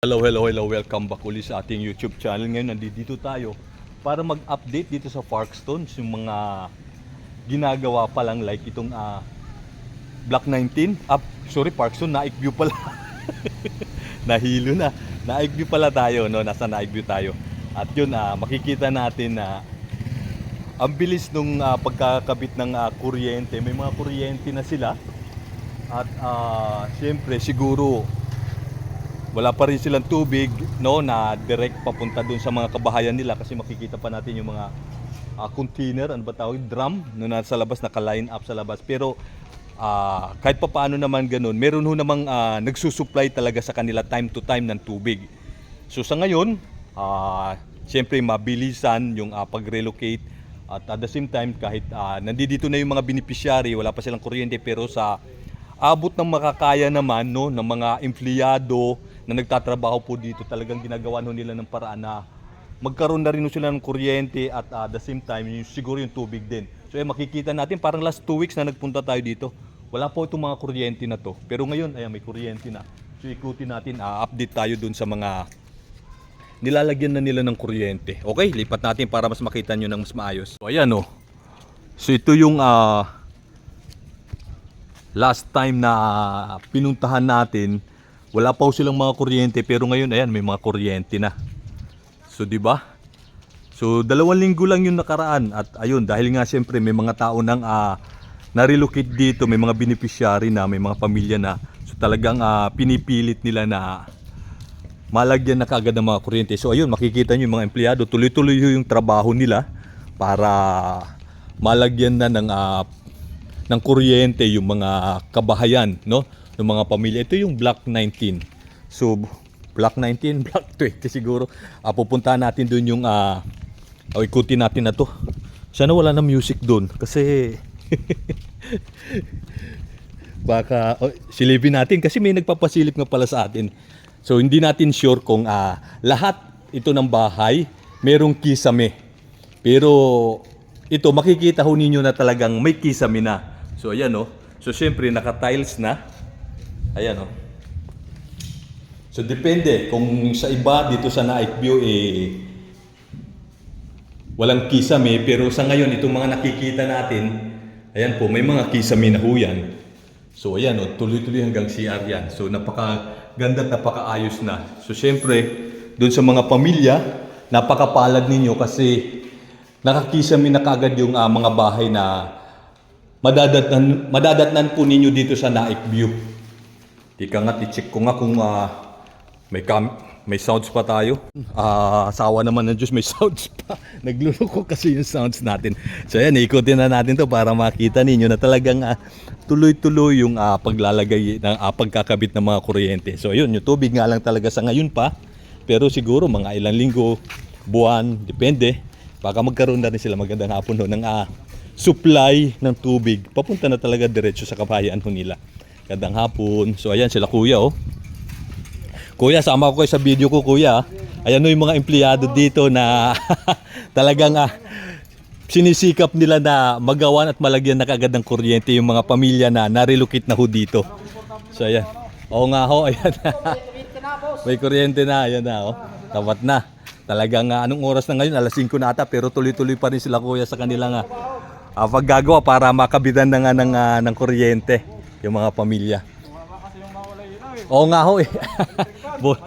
Hello, hello, hello. Welcome back ulit sa ating YouTube channel. Ngayon, nandito tayo para mag-update dito sa Parkstones yung mga ginagawa pa lang like itong ah, Block 19. Up, sorry, Parkstone, Naik View pala. Nahilo na. Naik View pala tayo, no? Nasa Naik View tayo. At yun, ah, makikita natin na ang bilis nung ah, pagkakabit ng ah, kuryente. May mga kuryente na sila. At ah, siyempre, siguro wala pa rin silang tubig no na direct papunta doon sa mga kabahayan nila kasi makikita pa natin yung mga ah, container ano ba tawag drum no nasa labas naka-line up sa labas. Pero ah, kahit pa paano naman ganun meron ho namang ah, nagsusupply talaga sa kanila time to time ng tubig. So sa ngayon ah siyempre mabilisan yung ah, pag-relocate at at the same time kahit ah, nandito na yung mga beneficiary wala pa silang kuryente pero sa abot ng makakaya naman no ng mga empleyado na nagtatrabaho po dito talagang ginagawa no nila ng paraan na magkaroon na rin no sila ng kuryente at uh, the same time yung, siguro yung tubig din. So eh, makikita natin parang last two weeks na nagpunta tayo dito. Wala po itong mga kuryente na to. Pero ngayon ayan may kuryente na. So ikutin natin, uh, update tayo dun sa mga nilalagyan na nila ng kuryente. Okay, lipat natin para mas makita nyo ng mas maayos. So ayan oh. So ito yung ah last time na pinuntahan natin, wala pa silang mga kuryente pero ngayon ayan may mga kuryente na. So 'di ba? So dalawang linggo lang yung nakaraan at ayun dahil nga siyempre may mga tao nang ah, na-relocate dito, may mga beneficiary na, may mga pamilya na. So talagang ah, pinipilit nila na malagyan na kagad ng mga kuryente. So ayun, makikita nyo yung mga empleyado, tuloy-tuloy yung trabaho nila para malagyan na ng ah, ng kuryente yung mga kabahayan, no? Ng mga pamilya. Ito yung Block 19. So Block 19, Block 20 siguro. Ah, pupuntahan natin doon yung ah o ikutin natin na to. Sana wala na music doon kasi baka oh, silipin natin kasi may nagpapasilip nga pala sa atin. So hindi natin sure kung ah, lahat ito ng bahay merong kisame. Pero ito makikita ho ninyo na talagang may kisame na. So ayan oh. So syempre naka-tiles na. Ayan oh. So depende kung sa iba dito sa Naik View eh walang kisame pero sa ngayon itong mga nakikita natin ayan po may mga kisame na ho yan. So ayan oh, tuloy-tuloy hanggang CR yan. So napaka ganda at napakaayos na. So syempre doon sa mga pamilya napakapalad ninyo kasi nakakisame na kagad yung ah, mga bahay na madadatnan madadatnan po ninyo dito sa Naik View. Tika nga, i-check ko nga kung ah, may cam may sounds pa tayo. Ah, asawa naman ng Diyos, may sounds pa. Nagluloko kasi yung sounds natin. So ayan, ikutin na natin to para makita ninyo na talagang ah, tuloy-tuloy yung ah, paglalagay ng ah, pagkakabit ng mga kuryente. So ayun, yung tubig nga lang talaga sa ngayon pa. Pero siguro mga ilang linggo, buwan, depende. Baka magkaroon na rin sila magandang hapon no, ng ah, supply ng tubig. Papunta na talaga diretso sa kabahayan ho nila. Gandang hapon. So ayan sila kuya oh. Kuya, sama ko sa video ko, kuya. Ayan o yung mga empleyado dito na talagang ah, sinisikap nila na magawan at malagyan na kagad ng kuryente yung mga pamilya na narelocate na ho dito. So ayan. Oo nga ho, ayan. May kuryente na, ayan na oh. Tapat na. Talagang ah, anong oras na ngayon? Alas 5 na ata pero tuloy-tuloy pa rin sila kuya sa kanilang ah, ah, paggagawa para makabitan na nga ng, ah, ng kuryente yung mga pamilya. Oo nga ho eh. Bu-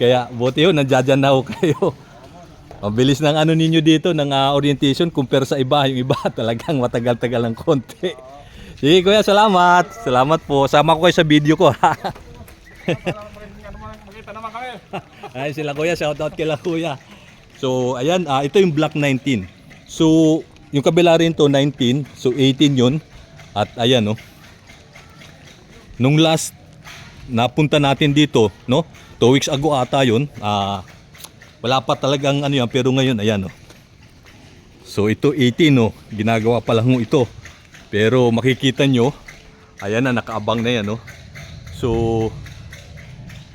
Kaya buti yun, nandiyan na ho kayo. Mabilis ng ano ninyo dito, ng ah, orientation compare sa iba. Yung iba talagang matagal-tagal ng konti. Sige kuya, salamat. Salamat po. Sama ko kayo sa video ko. ha. Ay sila kuya, shoutout kila kuya. So ayan, ah, ito yung Block 19. So yung kabila rin to 19, so 18 yun. At ayan no. Nung last napunta natin dito, no? Two weeks ago ata yun. Ah, wala pa talagang ano yan, pero ngayon ayan no. So ito 18 no, ginagawa pa lang ito. Pero makikita nyo, ayan na nakaabang na yan no. So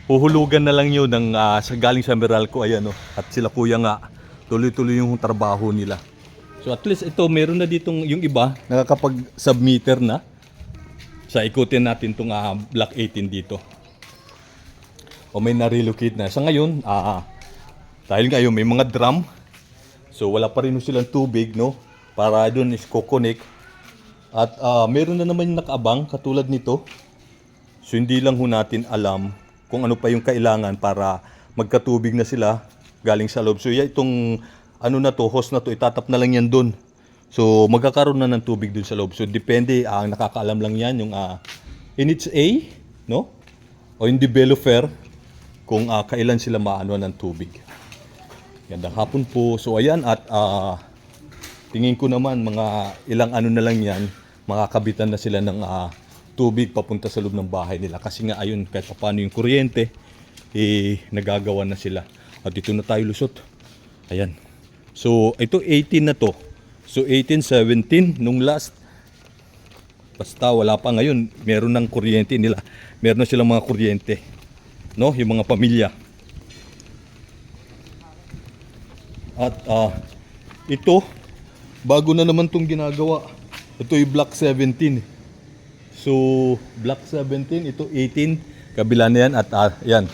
huhulugan na lang yun ng ah, sa galing sa Meralco ayan no. At sila kuya nga tuloy-tuloy yung trabaho nila. So at least ito meron na ditong yung iba nakakapag-submitter na. Sa ikutin natin tong ah, Block 18 dito. o may na-relocate na. Sa ngayon, ah, dahil ngayon may mga drum, so wala pa rin silang tubig, no? Para doon is kukonek. At ah, meron na naman yung nakaabang katulad nito. So hindi lang ho natin alam kung ano pa yung kailangan para magkatubig na sila galing sa loob. So yeah, itong ano na to, hose na to, itatap na lang yan doon. So magkakaroon na ng tubig doon sa loob. So depende, ah, ang nakakaalam lang yan yung ah, in its A, no? O yung developer kung ah, kailan sila maano ng tubig. Gandang hapon po. So ayan at ah, tingin ko naman mga ilang ano na lang yan, makakabitan na sila ng ah, tubig papunta sa loob ng bahay nila. Kasi nga ayun, kahit paano yung kuryente, eh, nagagawa na sila. At dito na tayo lusot. Ayan. So, ito 18 na to. So, 18, 17, nung last, basta wala pa ngayon, meron ng kuryente nila. Meron na silang mga kuryente. No? Yung mga pamilya. At ah, ito, bago na naman tong ginagawa. Ito yung Block 17. So, Block 17, ito 18. Kabila na yan at ah, yan.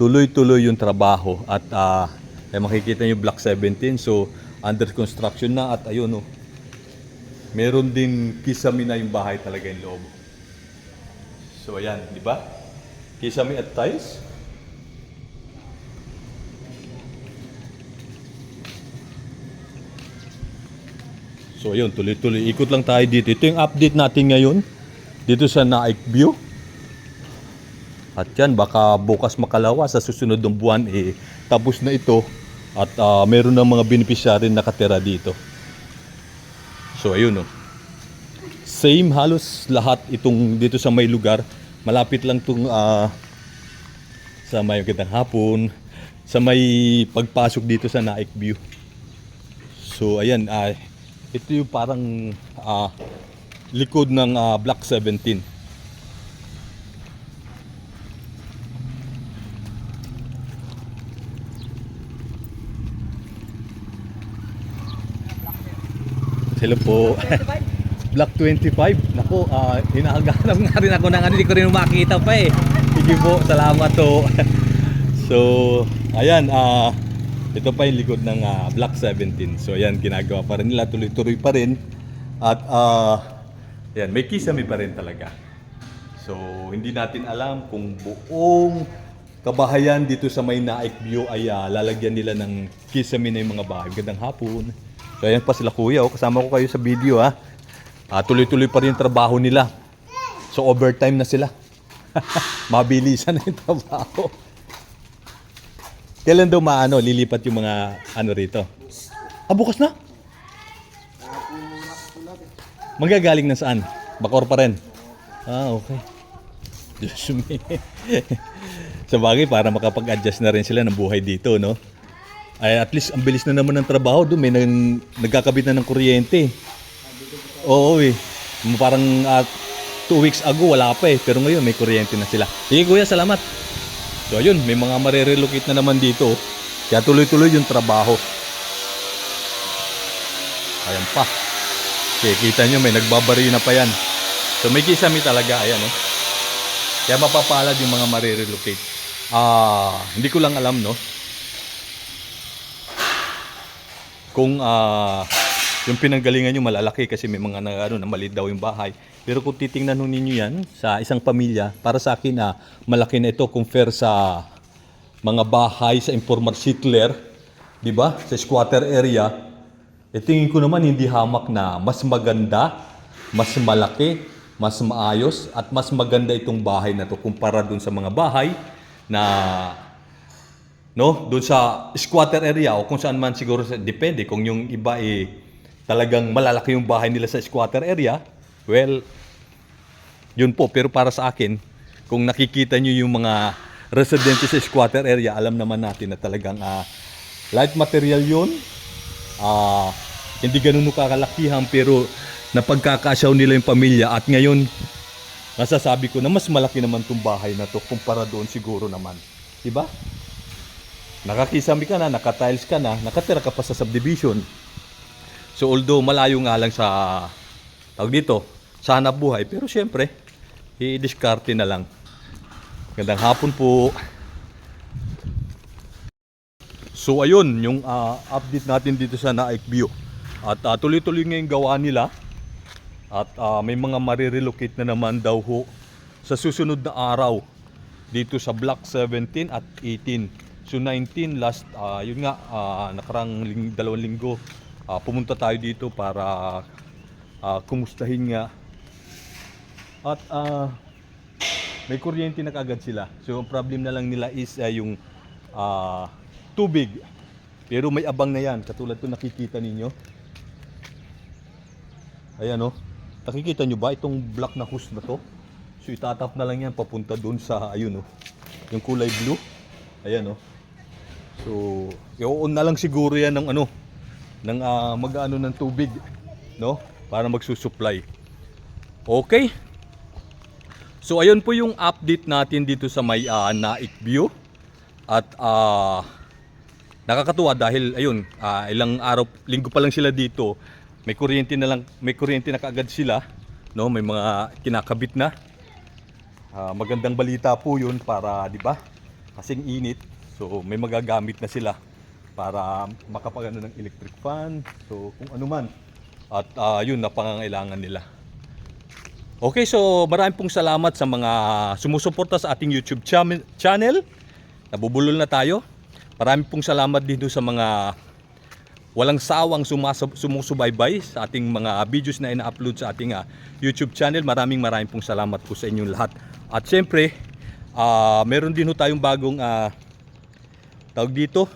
Tuloy-tuloy yung trabaho. At ah, eh, makikita nyo Block 17. So, under construction na at ayun oh. Meron din kisame na yung bahay talaga yung loob. So, ayan, di ba? Kisame at tiles. So ayun, tuloy-tuloy. Ikot lang tayo dito. Ito yung update natin ngayon. Dito sa Naik View. At yan, baka bukas makalawa sa susunod ng buwan, eh, tapos na ito. At ah, meron ng mga beneficiary nakatira dito. So ayun, oh. Same halos lahat itong dito sa may lugar. Malapit lang itong ah, sa may magandang hapon, sa may pagpasok dito sa Naik View. So ayan, ah, ito yung parang ah, likod ng ah, Block 17. Hello po. Block 25. Nako, ah hinahanap nga rin ako ng ano, hindi ko rin makita pa eh. Sige po, salamat to. so, ayan, ah ito pa yung likod ng ah, Block 17. So, ayan, ginagawa pa rin nila, tuloy-tuloy pa rin. At, ah ayan, may kisame pa rin talaga. So, hindi natin alam kung buong kabahayan dito sa may Naik View ay ah, lalagyan nila ng kisame na yung mga bahay. Gandang hapon. So, ayan pa sila kuya. Oh. Kasama ko kayo sa video ha. Ah, tuloy-tuloy pa rin yung trabaho nila. So, overtime na sila. Mabilisan na yung trabaho. Kailan daw maano, lilipat yung mga ano rito? Ah, bukas na? Magagaling na saan? Bakor pa rin? Ah, okay. Diyos me. Sa bagay, para makapag-adjust na rin sila ng buhay dito, no? Ay, at least, ang bilis na naman ng trabaho doon. May nag, nagkakabit na ng kuryente. Oo, eh. Parang ah, two weeks ago, wala pa eh. Pero ngayon, may kuryente na sila. Sige, kuya, salamat. So, ayun, may mga marirelocate na naman dito. Kaya tuloy-tuloy yung trabaho. Ayan pa. Okay, kita nyo, may nagbabariyo na pa yan. So, may kisame talaga. Ayan, oh. Kaya mapapalad yung mga marirelocate. Ah, hindi ko lang alam, no? Kung ah, yung pinanggalingan nyo malalaki kasi may mga na, ano, na maliit daw yung bahay. Pero kung titingnan ninyo yan sa isang pamilya, para sa akin na malaki na ito compare sa mga bahay sa informal settler, di ba? Sa squatter area, eh tingin ko naman hindi hamak na mas maganda, mas malaki, mas maayos, at mas maganda itong bahay na to kumpara dun sa mga bahay na no? Doon sa squatter area o kung saan man siguro depende kung yung iba eh talagang malalaki yung bahay nila sa squatter area well yun po. Pero para sa akin kung nakikita nyo yung mga residente sa squatter area alam naman natin na talagang ah, light material yun. Ah hindi ganun kakalakihan pero napagkakasyaw nila yung pamilya. At ngayon masasabi ko na mas malaki naman tong bahay na to kumpara doon siguro naman. Diba nakakisami ka na, nakatiles ka na, nakatira ka pa sa subdivision. So although malayo nga lang sa tawag dito, sa hanap buhay, pero syempre, i-discarte na lang. Gandang hapon po. So ayun, yung ah, update natin dito sa Naik View. At ah, tuloy-tuloy ngayong gawa nila. At ah, may mga marirelocate na naman daw ho sa susunod na araw dito sa Block 17 at 18. So 19 last, ah, yun nga, ah, nakarang ling, dalawang linggo, ah, pumunta tayo dito para ah, kumustahin nga. At ah, may kuryente na kagad sila. So ang problem na lang nila is ah, yung ah, tubig. Pero may abang na yan, katulad to nakikita ninyo. Ayan oh. Nakikita nyo ba itong black na hose na to? So itatap na lang yan papunta doon sa ayun oh. Yung kulay blue. Ayan oh. So, i-on na lang siguro yan ng ano ng ah, mag-ano ng tubig, no? Para magsusupply. Okay? So ayun po yung update natin dito sa may uh, Naik View. At ah nakakatuwa dahil ayun, ah, ilang araw, linggo pa lang sila dito. May kuryente na lang, may kuryente na kaagad sila, no? May mga kinakabit na. Ah, magandang balita po 'yun para, 'di ba? Kasing init. So may magagamit na sila para makapagano ng electric fan. So kung ano man. At ah, 'yun na pangangailangan nila. Okay, so maraming pong salamat sa mga sumusuporta sa ating YouTube channel. Nabubulol na tayo. Maraming pong salamat dito sa mga walang sawang sumasab- sumusubaybay sa ating mga videos na ina-upload sa ating ah, YouTube channel. Maraming maraming pong salamat po sa inyong lahat. At siyempre, ah, meron din ho tayong bagong ah, tawag dito,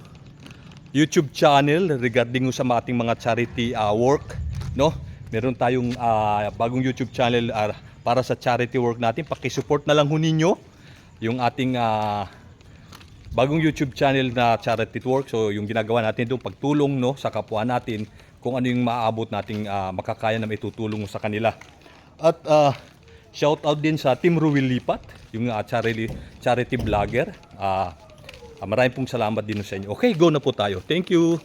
YouTube channel regarding sa ating mga charity ah, work, no? Meron tayong ah, bagong YouTube channel ah, para sa charity work natin. Paki-support na lang ho ninyo yung ating ah, bagong YouTube channel na charity work. So yung ginagawa natin doon pagtulong no sa kapwa natin kung ano yung maaabot nating ah, makakaya na maitutulong sa kanila. At ah, shout out din sa Team Ruel Lipat, yung ah, charity charity vlogger. Ah, ah, maraming pong salamat din sa inyo. Okay, go na po tayo. Thank you.